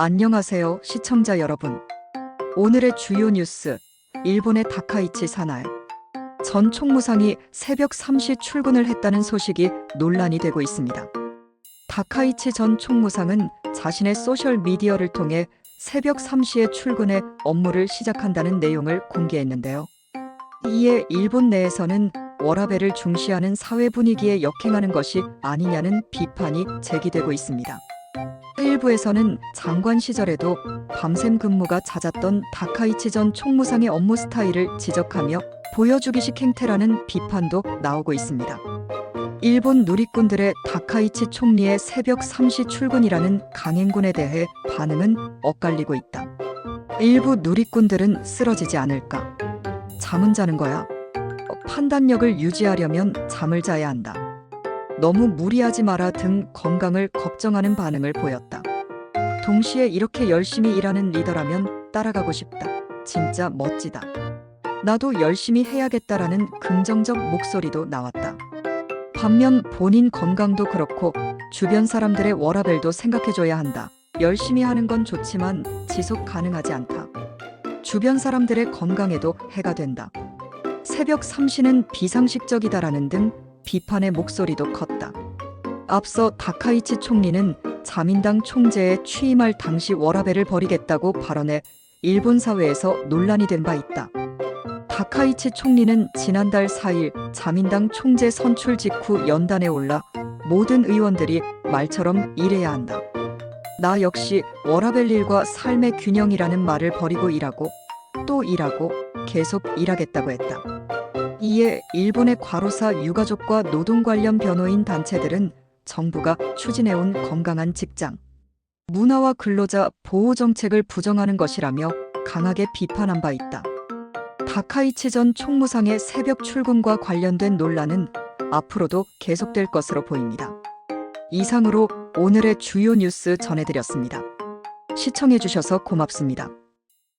안녕하세요, 시청자 여러분. 오늘의 주요 뉴스. 일본의 다카이치 사나이. 전 총무상이 새벽 3시 출근을 했다는 소식이 논란이 되고 있습니다. 다카이치 전 총무상은 자신의 소셜 미디어를 통해 새벽 3시에 출근해 업무를 시작한다는 내용을 공개했는데요. 이에 일본 내에서는 워라밸을 중시하는 사회 분위기에 역행하는 것이 아니냐는 비판이 제기되고 있습니다. 일부에서는 장관 시절에도 밤샘 근무가 잦았던 다카이치 전 총무상의 업무 스타일을 지적하며 보여주기식 행태라는 비판도 나오고 있습니다. 일본 누리꾼들의 다카이치 총리의 새벽 3시 출근이라는 강행군에 대해 반응은 엇갈리고 있다. 일부 누리꾼들은 쓰러지지 않을까? 잠은 자는 거야. 어, 판단력을 유지하려면 잠을 자야 한다. 너무 무리하지 마라 등 건강을 걱정하는 반응을 보였다. 동시에 이렇게 열심히 일하는 리더라면 따라가고 싶다. 진짜 멋지다. 나도 열심히 해야겠다라는 긍정적 목소리도 나왔다. 반면 본인 건강도 그렇고 주변 사람들의 워라밸도 생각해줘야 한다. 열심히 하는 건 좋지만 지속 가능하지 않다. 주변 사람들의 건강에도 해가 된다. 새벽 3시는 비상식적이다라는 등 비판의 목소리도 컸다. 앞서 다카이치 총리는 자민당 총재에 취임할 당시 워라밸을 벌이겠다고 발언해 일본 사회에서 논란이 된 바 있다. 다카이치 총리는 지난달 4일 자민당 총재 선출 직후 연단에 올라 모든 의원들이 말처럼 일해야 한다. 나 역시 워라밸 일과 삶의 균형이라는 말을 버리고 일하고 또 일하고 계속 일하겠다고 했다. 이에 일본의 과로사 유가족과 노동 관련 변호인 단체들은 정부가 추진해온 건강한 직장, 문화와 근로자 보호 정책을 부정하는 것이라며 강하게 비판한 바 있다. 다카이치 전 총무상의 새벽 출근과 관련된 논란은 앞으로도 계속될 것으로 보입니다. 이상으로 오늘의 주요 뉴스 전해드렸습니다. 시청해주셔서 고맙습니다.